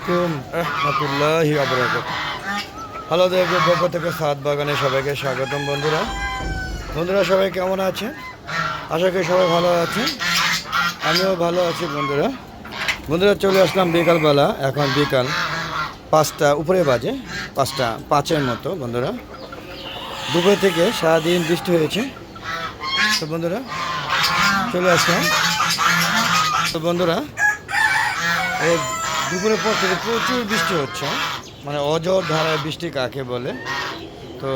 আলাইকুম রহমতুল্লাহি আবরাকাত হ্যালো দেবের পক্ষ থেকে সাত বাগানে সবাইকে স্বাগতম বন্ধুরা। বন্ধুরা সবাই কেমন আছেন? আশা করি সবাই ভালো আছেন। আমিও ভালো আছি বন্ধুরা। বন্ধুরা চলে আসলাম বিকালবেলা, এখন বিকাল পাঁচটা, উপরে বাজে, পাঁচটা, পাঁচের মতো বন্ধুরা। দুপুর থেকে সারাদিন বৃষ্টি হয়েছে। তো বন্ধুরা, চলে আসলাম। তো বন্ধুরা, এই দুপুরের পর থেকে প্রচুর বৃষ্টি হচ্ছে মানে অজর ধারায় বৃষ্টি কাকে বলে? তো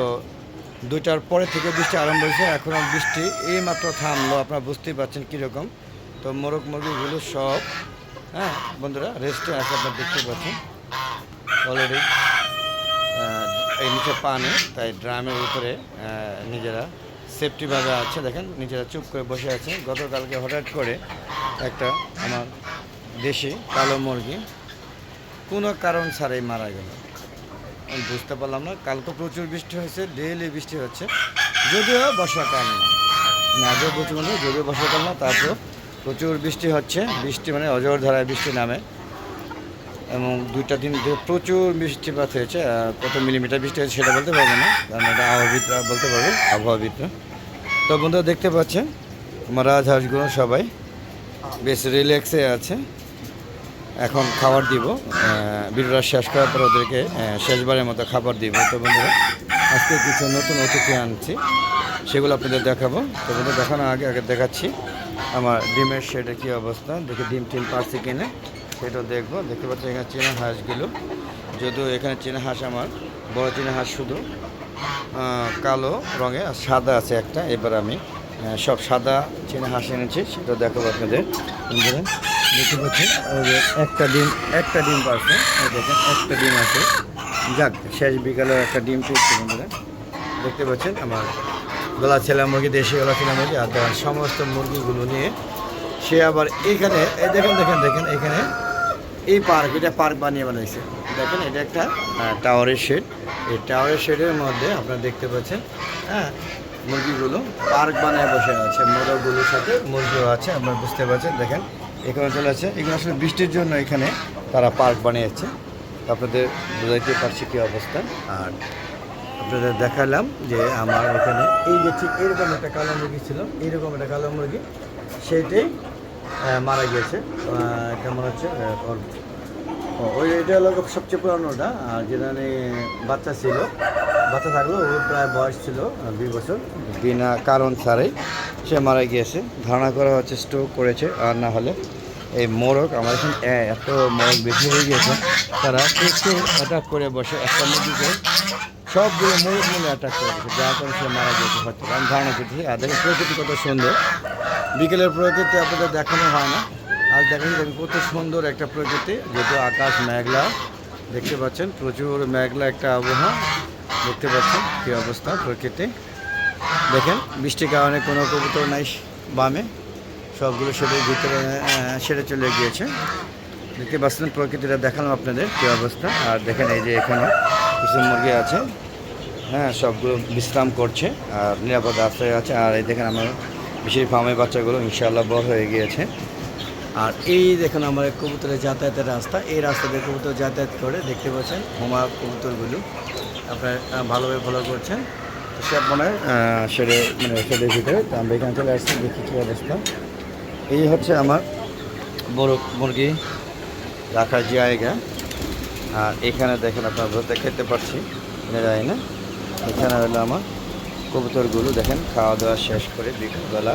দুইটার পরে থেকে বৃষ্টি আরম্ভ হয়েছে, এখন বৃষ্টি এই মাত্র থামলো, আপনারা বুঝতেই পারছেন কীরকম। তো মোরগ মুরগিগুলো সব হ্যাঁ বন্ধুরা রেস্টে আছে, আপনারা দেখতে পাচ্ছেন। অলরেডি এই নিচে পানি, তাই ড্রামের উপরে নিজেরা সেফটিভাবে আছে, দেখেন, নিজেরা চুপ করে বসে আছে। গতকালকে হঠাৎ করে একটা আমার দেশি কালো মুরগি কোনো কারণ ছাড়াই মারা গেল। আমি বুঝতে পারলাম না কাল তো প্রচুর বৃষ্টি হয়েছে, ডেইলি বৃষ্টি হচ্ছে, যদিও বর্ষাকাল না। আগেও বলছি বন্ধু, যদিও বর্ষাকাল না, তারপর প্রচুর বৃষ্টি হচ্ছে, বৃষ্টি মানে অজর ধারায় বৃষ্টি নামে। এবং দুইটা দিন ধরে প্রচুর বৃষ্টিপাত হয়েছে কত মিলিমিটার বৃষ্টি হয়েছে সেটা বলতে পারব না, কারণ এটা আবহাওয়াবিদরা বলতে পারবে, আবহাওয়াবিদরা। তো বন্ধুরা দেখতে পাচ্ছেন, আমার রাজহাঁসগুলো সবাই বেশ রিল্যাক্সে আছে। এখন খাবার দিব। ভিডিওটা শেষ করার পর ওদেরকে শেষবারের মতো খাবার দিব। তো বন্ধুরা, আজকে কিছু নতুন অতিথি আনছি, সেগুলো আপনাদের দেখাবো। তো বন্ধুরা দেখানোর আগে আগে দেখাচ্ছি। আমার ডিমের শেডের কী অবস্থা? দেখি ডিম টিম পারছি কিনে? সেটাও দেখব। দেখতে পাচ্ছি এখানে চীনা হাঁসগুলো। যদিও এখানে চীনা হাঁস আমার, বড় চীনা হাঁস শুধু। কালো রঙে আর সাদা আছে একটা। এবার আমি সব সাদা চীনা হাঁস এনেছি সেটা দেখাবো আপনাদের। দেখতে পাচ্ছেন একটা ডিম একটা ডিম এই দেখেন, একটা ডিম আছে। যাক, শেষ বিকালে একটা ডিম পেয়েছি বন্ধুরা। দেখতে পাচ্ছেন, আমার গলা ছেলা মুরগি, দেশি গলা ছেলা মুরগি আর দেখেন সমস্ত মুরগিগুলো নিয়ে সে আবার এখানে, এই দেখেন দেখেন দেখেন, এখানে এই পার্ক, এটা পার্ক বানিয়ে বানাইছে। দেখেন, এটা একটা টাওয়ারের শেড। এই টাওয়ারের শেডের মধ্যে আপনারা দেখতে পাচ্ছেন হ্যাঁ মুরগিগুলো পার্ক বানিয়ে বসে আছে। মোরগগুলোর সাথে মুরগিও আছে, আপনারা বুঝতে পারছেন। দেখেন এখানে চলে আছে এগুলো আসলে বৃষ্টির জন্য এখানে তারা পার্ক বানিয়েছে। আপনাদের বোঝাইতে পারছি কী অবস্থা। আর আপনাদের দেখালাম যে আমার এখানে এই যে ঠিক এরকম একটা কালো মুরগি ছিল এইরকম একটা কালো মুরগি সেইটাই মারা গিয়েছে। আহ, কেমন হচ্ছে ওই এটা হলো সবচেয়ে পুরানোটা আর যেটা নিয়ে বাচ্চা ছিল বাচ্চা থাকলেও ওর প্রায় বয়স ছিল দুই বছর। বিনা কারণ ছাড়াই সে মারা গিয়েছে। ধারণা করা হচ্ছে স্ট্রোক করেছে, আর না হলে এই মোরগ, আমার এখানে এত মোরগ বেশি হয়ে গিয়েছে, তারা একটু অ্যাটাক করে বসে একটা মুরগিকে, সবগুলো মোরগ মিলে অ্যাটাক করে বসে, যার কারণে সে মারা গিয়েছে হয়তো আমি ধারণা করছি আর দেখেন প্রকৃতি কত সুন্দর। বিকেলের প্রকৃতি আপনাদের দেখানো হয় না আজ দেখেন দেখেন কত সুন্দর একটা প্রকৃতি, যেহেতু আকাশ মেঘলা, দেখতে পাচ্ছেন, প্রচুর মেঘলা একটা আবহাওয়া, দেখতে পাচ্ছেন কী অবস্থা প্রকৃতি। দেখেন, বৃষ্টির কারণে কোনো কবুতর নাই বামে। সবগুলো সেটের ভিতরে সেরে চলে গিয়েছে। দেখতে পাচ্ছেন, প্রকৃতিটা দেখালাম আপনাদের কী অবস্থা। আর দেখেন, এই যে এখানে কিছু মুরগি আছে। হ্যাঁ সবগুলো বিশ্রাম করছে আর নিরাপদ আশ্রয় আছে। আর এই দেখেন, আমার বিশেষ ফার্মের বাচ্চাগুলো ইনশাআল্লাহ বড় হয়ে গিয়েছে। আর এই দেখুন, আমার কবুতরের যাতায়াতের রাস্তা। এই রাস্তা দিয়ে কবুতর যাতায়াত করে দেখতে পাচ্ছেন হোমা কবুতরগুলো। আপনার ভালোভাবে ফলো করছেন। সব মনে হয় সেরে মানে সেদের ভিতরে তো আমরা এখানে চলে আসছি, দেখি কী অবস্থা। এই হচ্ছে আমার বড় মুরগি, রাখার জায়গা। আর এখানে দেখেন আপনার ধরতে খেতে পারছি যায় না। এখানে হলো আমার কবুতরগুলো, দেখেন খাওয়া দাওয়া শেষ করে বিকেলবেলা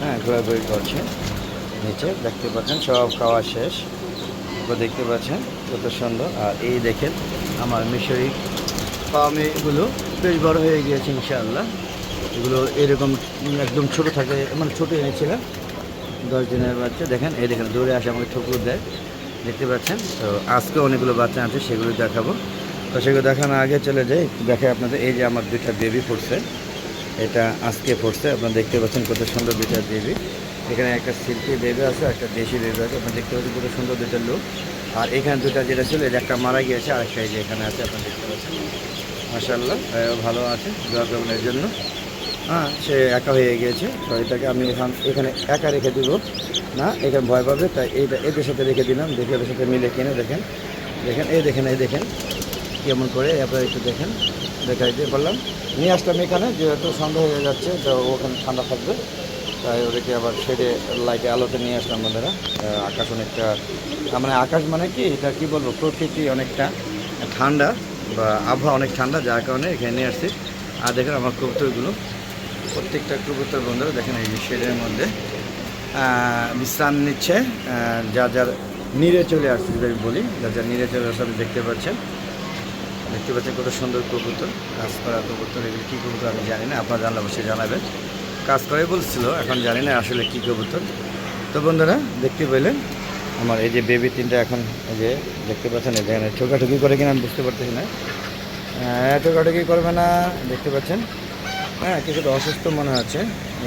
হ্যাঁ ঘোরাঘুরি করছে। নিচে দেখতে পাচ্ছেন, সব খাওয়া শেষ। দেখতে পাচ্ছেন, কত সুন্দর। আর এই দেখেন, আমার মিশরি পামিগুলো বেশ বড় হয়ে গিয়েছে ইনশাআল্লাহ। এগুলো এরকম একদম ছোট থাকে মানে ছোটো এনেছিলাম দশ দিনের বাচ্চা। দেখেন, এই দেখেন, দৌড়ে আসে আমাকে ঠুকুর দেয়। দেখতে পাচ্ছেন? তো আজকে অনেকগুলো বাচ্চা আছে, সেগুলো দেখাবো। তো সেগুলো দেখানোর আগে চলে যাই। দেখে আপনাদের, এই যে আমার দুইটা বেবি ফুটছে এটা আজকে ফুটছে আপনারা দেখতে পাচ্ছেন কত সুন্দর দুইটা বেবি এখানে একটা সিল্কি বেবি আছে একটা দেশি বেবি আছে। আপনারা দেখতে পাচ্ছেন কত সুন্দর দুইটা লোক আর এখানে দুটা যেটা ছিল, এটা একটা মারা গিয়েছে। আর একটা যে এখানে আছে, আপনারা দেখতে পাচ্ছেন। মাসাল্লাহ ভালো আছে, দোয়া করবেন এর জন্য। হ্যাঁ সে একা হয়ে গিয়েছে, তো এটাকে আমি এখান এখানে একা রেখে দিব। না, এখানে ভয় পাবে, তাই এইটা এদের সাথে রেখে দিলাম, দেখে এদের সাথে মিলে কিনে, দেখেন। দেখেন, এই দেখেন এই দেখেন, কেমন করে আপনারা একটু দেখেন, দেখাই দিয়ে বললাম। নিয়ে আসলাম এখানে, যেহেতু সন্ধ্যা হয়ে যাচ্ছে, তো ওখানে ঠান্ডা থাকবে। তাই ওদেরকে আবার শেডে লাইটে আলোতে নিয়ে আসলাম বন্ধুরা। আকাশ অনেকটা মানে আকাশ মানে কি, এটা কি বলব, প্রকৃতি অনেকটা ঠান্ডা। বা আবহাওয়া অনেক ঠান্ডা, যার কারণে এখানে নিয়ে আসছি। আর দেখেন আমার কবুতরগুলো। প্রত্যেকটা কবুতর বন্ধুরা দেখেন এই শেডের মধ্যে বিশ্রাম নিচ্ছে যা যার নিরে চলে আসছে, যদি আমি বলি যা যার নিরে চলে আসছে, আপনি দেখতে পাচ্ছেন। দেখতে পাচ্ছেন কত সুন্দর কবুতর কাজ করা কবুতর, এগুলো কী কবুতর আমি জানি না, আপনারা জানলে অবশ্যই জানাবেন। কাজ করে বলছিল, এখন জানি না আসলে কী কবুতর। তো বন্ধুরা, দেখতে পেলেন আমার এই যে বেবি তিনটা এখন এই যে দেখতে পাচ্ছেন এখানে ঠোকাঠুকি করে কিনা আমি বুঝতে পারতেছি না। হ্যাঁ ঠোকাঠুকি করবে না, দেখতে পাচ্ছেন। হ্যাঁ কিছুটা অসুস্থ মনে হচ্ছে,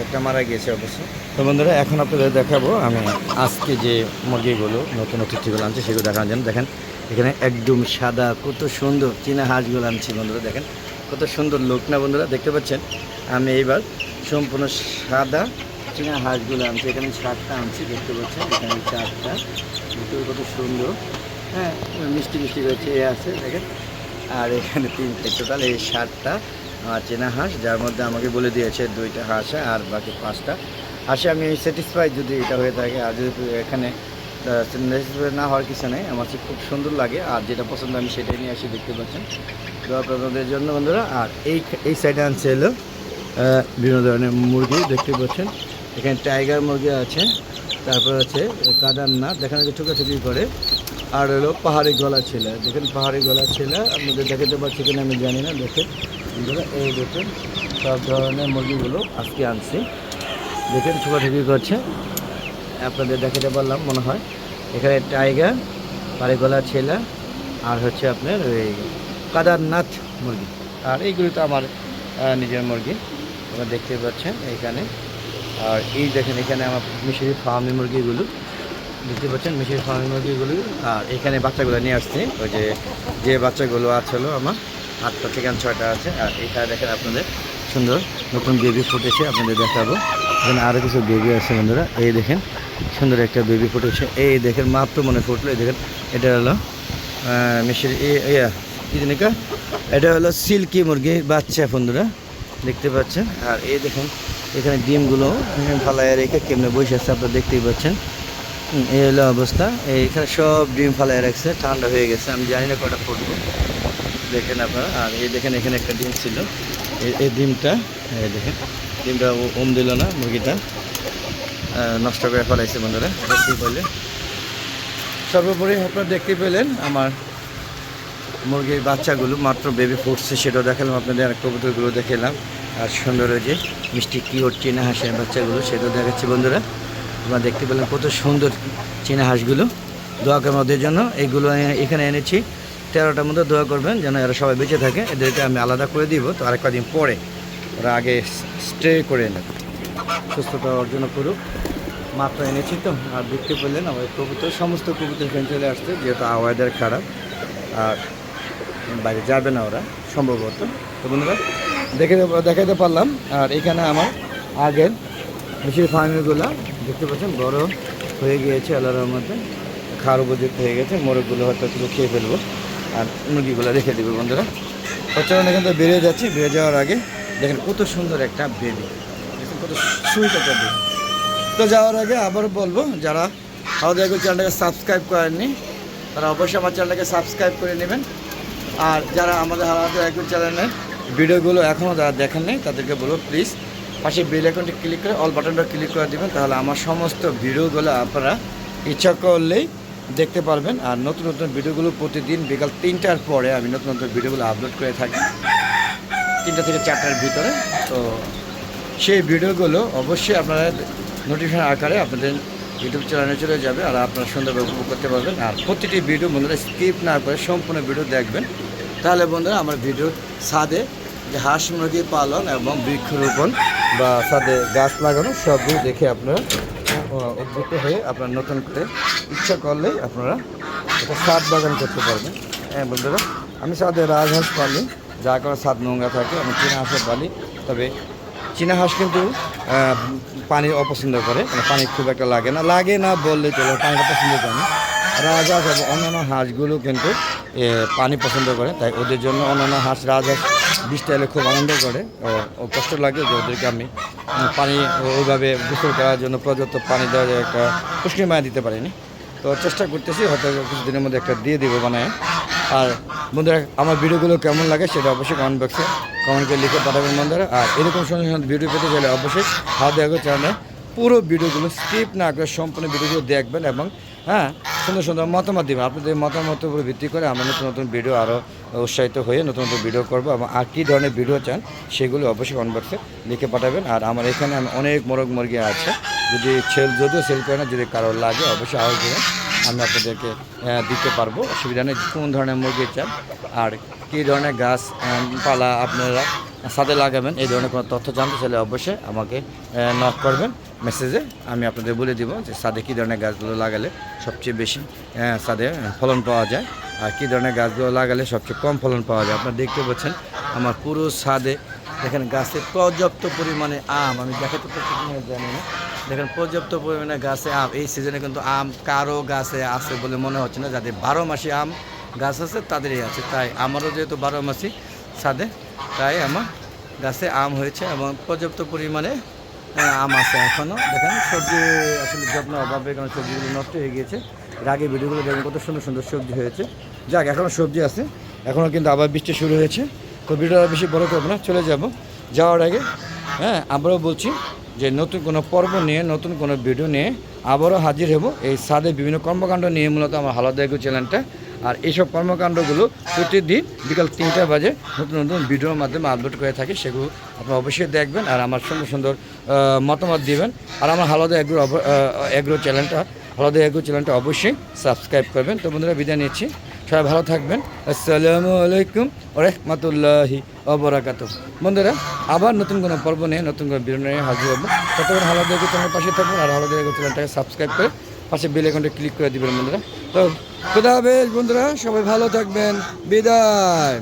একটা মারা গিয়েছে অবশ্য। তো বন্ধুরা, এখন আপনাদের দেখাবো আমি আজকে যে মুরগিগুলো, নতুন অতিথিগুলো আনছি, সেগুলো দেখানোর জন্য। দেখেন, এখানে একদম সাদা, কত সুন্দর চীনা হাঁসগুলো আনছি বন্ধুরা, দেখেন। কত সুন্দর লোক না বন্ধুরা, দেখতে পাচ্ছেন। আমি এইবার সম্পূর্ণ সাদা চীনা হাঁসগুলো আনছি এখানে সাতটা আনছি দেখতে পাচ্ছেন এখানে চারটা দেখতে কত সুন্দর। হ্যাঁ মিষ্টি মিষ্টি রয়েছে এ আছে দেখেন। আর এখানে তিনটে টোটাল এই সাতটা চেনা হাঁস যার মধ্যে আমাকে বলে দিয়েছে দুইটা হাঁস আর বাকি পাঁচটা। হাঁসে আমি স্যাটিসফাই যদি এটা হয়ে থাকে আর যদি এখানে না হওয়ার কিছু নেই আমার খুব সুন্দর লাগে আর যেটা পছন্দ আমি সেটাই নিয়ে আসি দেখতে পাচ্ছেন। তো আপনাদের জন্য বন্ধুরা আর এই এই সাইডে আনছে আহ, বিভিন্ন ধরনের মুরগি দেখতে পাচ্ছেন। এখানে টাইগার মুরগি আছে, তারপর আছে কাদারনাথ দেখানো যাচ্ছে ঠুকাঠুকি করে। আর হলো পাহাড়ি গলা ছেলে, দেখেন পাহাড়ি গলা ছেলে, আপনাদের দেখাতে পারছি কিনা আমি জানি না দেখেন এই দেখেন, সব ধরনের মুরগিগুলো আজকে আনছি। দেখেন ঠুকাঠুকি করছে, আপনাদের দেখাতে পারলাম মনে হয়। এখানে টাইগার পাহাড়ি গলা ছেলে, আর হচ্ছে আপনার ওই কাদারনাথ মুরগি। আর এইগুলো তো আমার নিজের মুরগি, আপনারা দেখতে পাচ্ছেন এইখানে আর এই দেখেন, এখানে আমার মিশরি ফার্মি মুরগিগুলো। দেখতে পাচ্ছেন, মিশরি ফার্মি মুরগিগুলো। আর এখানে বাচ্চাগুলো নিয়ে আসছি। ওই যে যে বাচ্চাগুলো আছে আমার, আটটা থেকে ছয়টা আছে। আর এখানে দেখেন আপনাদের সুন্দর নতুন বেবি ফুটেছে আপনাদের দেখাবো। এখানে আরও কিছু বেবি আছে বন্ধুরা। এই দেখেন, সুন্দর একটা বেবি ফুটেছে এই দেখেন, মাত্র মনে ফুটলো। এই দেখেন, এটা হলো মিশরি ইয়া, কি এটা হলো সিল্কি মুরগির বাচ্চা বন্ধুরা। দেখতে পাচ্ছেন। আর এই দেখুন এখানে ডিমগুলো ফালায় রেখে কেমনে বসে আছে আপনারা দেখতেই পাচ্ছেন। এই হলো অবস্থা। এখানে সব ডিম ফালায় রাখছে, ঠান্ডা হয়ে গেছে। আমি জানি না কটা ফুটবো। দেখেন আপনারা, আর এই দেখেন, এখানে একটা ডিম ছিল। এই ডিমটা, এই দেখেন, ডিমটা ওম দিল না মুরগিটা। নষ্ট করে ফেলাইছে বন্ধুরা, দেখতেই পেলে সর্বোপরি আপনারা দেখতে পেলেন আমার মুরগির বাচ্চাগুলো মাত্র বেবি ফুটছে, সেটাও দেখালাম, আপনাদের আর কবুতরগুলো দেখালাম। আর সুন্দর যে মিষ্টি কিওর চীনা হাঁসের বাচ্চাগুলো, সেটাও দেখাচ্ছি বন্ধুরা। তোমরা দেখতে পেলাম কত সুন্দর চীনা হাঁসগুলো। দোয়া করবেন ওদের জন্য। এইগুলো এখানে এনেছি। তেরোটার মধ্যে দোয়া করবেন যেন এরা সবাই বেঁচে থাকে। এদেরকে আমি আলাদা করে দিব। তো আরেক কদিন পরে ওরা আগে স্টে করে নেবে। সুস্থতা অর্জন করুক। মাত্র এনেছি তো। আর দেখতে পেলেন আমার কবুতর, সমস্ত কবুতর এখানে চলে আসছে, যেহেতু ওয়েদার খারাপ। আর বাইরে যাবে না ওরা, সম্ভবত। তো বন্ধুরা দেখে দেখাতে পারলাম। আর এখানে আমার আগের মিশির ফার্মিগুলো, দেখতে পাচ্ছেন, বড় হয়ে গিয়েছে আলাদার মধ্যে। খাওয়ার উপযুক্ত হয়ে গেছে, মোরগগুলো হয়তো একটু খেয়ে ফেলব। আর মুরগিগুলো রেখে দেবো, বন্ধুরা। প্রচলন এখান থেকে বেরিয়ে যাচ্ছি। বেরিয়ে যাওয়ার আগে দেখেন কত সুন্দর একটা বেবি। দেখেন কত সুইট একটা বেবি। তো যাওয়ার আগে আবারও বলব, যারা আমাদের চ্যানেলটাকে সাবস্ক্রাইব করেননি, তারা অবশ্যই আমার চ্যানেলটাকে সাবস্ক্রাইব করে নেবেন। আর যারা আমাদের হারাতে এখন চ্যানেলের ভিডিওগুলো এখনও যারা দেখেন নেই, তাদেরকে বলব প্লিজ পাশে বেল আইকনটি ক্লিক করে অল বাটনটা ক্লিক করে দেবেন, তাহলে আমার সমস্ত ভিডিওগুলো আপনারা ইচ্ছা করলেই দেখতে পারবেন। আর নতুন নতুন ভিডিওগুলো প্রতিদিন বিকাল তিনটার পরে আমি নতুন নতুন ভিডিওগুলো আপলোড করে থাকি, তিনটা থেকে চারটার ভিতরে। তো সেই ভিডিওগুলো অবশ্যই আপনারা নোটিফিকেশন আকারে আপনাদের ইউটিউব চ্যানেলে চলে যাবে, আর আপনারা সুন্দরভাবে উপভোগ করতে পারবেন। আর প্রতিটি ভিডিও বন্ধুরা স্কিপ না করে সম্পূর্ণ ভিডিও দেখবেন। তাহলে বন্ধুরা আমার ভিডিও ছাদে যে হাঁস মুরগি পালন এবং বৃক্ষরোপণ বা ছাদে গাছ লাগানো সবগুলো দেখে আপনারা উদ্বুদ্ধ হয়ে আপনারা নতুন করে ইচ্ছা করলেই আপনারা এটা ছাদ বাগান করতে পারবেন। হ্যাঁ বন্ধুরা, আমি ছাদে রাজহাঁস পালি, যা করে ছাদ নোংরা থাকে, আমি চীনা হাঁসও পালি, তবে চীনা হাঁস কিন্তু পানি অপছন্দ করে মানে পানি খুব একটা লাগে না। লাগে না বললে চলে, পানিটা পছন্দ করে না। রাজহাঁস এবং অন্যান্য হাঁসগুলো কিন্তু পানি পছন্দ করে। তাই ওদের জন্য অন্যান্য হাঁস, রাজহাঁস বৃষ্টি এলে খুব আনন্দ করে ও কষ্ট লাগে যে ওদেরকে আমি পানি ওইভাবে গোসল করার জন্য পর্যাপ্ত পানি দেওয়ার একটা পুষ্টি মায়া দিতে পারিনি। তো চেষ্টা করতেছি, হয়তো কিছুদিনের মধ্যে একটা দিয়ে দিব বানায়। আর বন্ধুরা, আমার ভিডিওগুলো কেমন লাগে সেটা অবশ্যই কমেন্ট বক্সে কমেন্ট করে লিখে পাঠাবেন বন্ধুরা। আর এরকম সুন্দর ভিডিও পেতে গেলে অবশ্যই হাত দেখো চ্যানেলে পুরো ভিডিওগুলো স্কিপ না করে সম্পূর্ণ ভিডিওগুলো দেখবেন এবং হ্যাঁ সুন্দর সুন্দর মতামত দেবেন। আপনাদের মতামতের উপর ভিত্তি করে আমরা নতুন নতুন ভিডিও আরও উৎসাহিত হয়ে নতুন নতুন ভিডিও করব এবং আর কী ধরনের ভিডিও চান সেগুলো অবশ্যই কমেন্ট লিখে পাঠাবেন। আর আমার এখানে অনেক মোরগ মুরগি আছে। যদি সেল যদিও সেল করে না, যদি কারোর লাগে অবশ্যই আরও দেবেন আমি আপনাদেরকে দিতে পারব। অসুবিধা নেই, কোন ধরনের মুরগি চান আর কী ধরনের গাছ পালা আপনারা সাথে লাগাবেন, এই ধরনের কোনো তথ্য জানতে চাইলে অবশ্যই আমাকে নক করবেন। মেসেজে আমি আপনাদের বলে দিব যে সাদে কী ধরনের গাছগুলো লাগালে সবচেয়ে বেশি আহ, সাদে ফলন পাওয়া যায়। আর কী ধরনের গাছগুলো লাগালে সবচেয়ে কম ফলন পাওয়া যায়। আপনারা দেখতে পাচ্ছেন আমার পুরো সাদে দেখেন গাছে পর্যাপ্ত পরিমাণে আম আমি দেখাতে পারছি জানি না। দেখেন পর্যাপ্ত পরিমাণে গাছে আম এই সিজনে কিন্তু আম কারও গাছে আছে বলে মনে হচ্ছে না। যাদের বারো মাসি আম গাছ আছে তাদেরই আছে। তাই আমারও যেহেতু বারো মাসি ছাদে তাই আমার গাছে আম হয়েছে এবং পর্যাপ্ত পরিমাণে আম আছে এখনও দেখেন, সবজি আসলে যত্ন অভাবে কারণ সবজিগুলো নষ্ট হয়ে গিয়েছে। এর আগে ভিডিওগুলো দেখেন, কত সুন্দর সুন্দর সবজি হয়েছে। যাক এখনও সবজি আছে। এখনও কিন্তু আবার বৃষ্টি শুরু হয়েছে। তো ভিডিওটা বেশি বড় করব না, চলে যাব। যাওয়ার আগে হ্যাঁ আমরাও বলছি যে নতুন কোনো পর্ব নিয়ে, নতুন কোনো ভিডিও নিয়ে আবারও হাজির হব। এই সাদে বিভিন্ন কর্মকাণ্ড নিয়ে মূলত আমার হালাদায়ক চ্যানেলটা। আর এইসব কর্মকাণ্ডগুলো প্রতিদিন বিকাল তিনটা বাজে নতুন নতুন ভিডিওর মাধ্যমে আপলোড করে থাকি, সেগুলো আপনারা অবশ্যই দেখবেন আর আমার সুন্দর সুন্দর মতামত দিবেন। আর আমার হালাদা এগ্রো এগ্রো চ্যানেলটা, হালাদা এগ্রো চ্যানেলটা অবশ্যই সাবস্ক্রাইব করবেন। তো বন্ধুরা, বিদায় নিচ্ছি। সবাই ভালো থাকবেন। আসসালামু আলাইকুম রহমতুল্লাহি অবরাকাত বন্ধুরা, আবার নতুন কোনো পর্ব নিয়ে, নতুন কোনো ভিডিও নিয়ে হাজির হব। ততক্ষণ হালাদা এগ্রো চ্যানেলের পাশে থাকবেন আর হালাদা এগ্রো চ্যানেলটাকে সাবস্ক্রাইব করে পাশে বেল আইকনটা ক্লিক করে দিবেন বন্ধুরা। তো খোদা হাফেজ বন্ধুরা, সবাই ভালো থাকবেন। বিদায়।